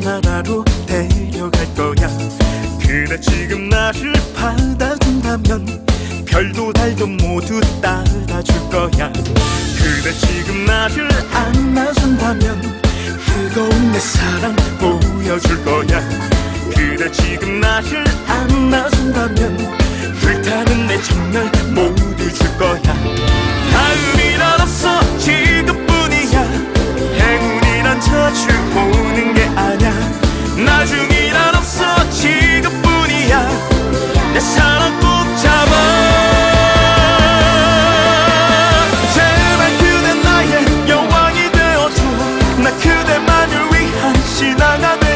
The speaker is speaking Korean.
나라로 데려갈 거야. 그래 지금 나를 받아준다면 별도 달도 모두 따라줄 거야. 그래 지금 나를 안아준다면 뜨거운 내 사랑 보여줄 거야. 그래 지금 나를 안아준다면 Dinana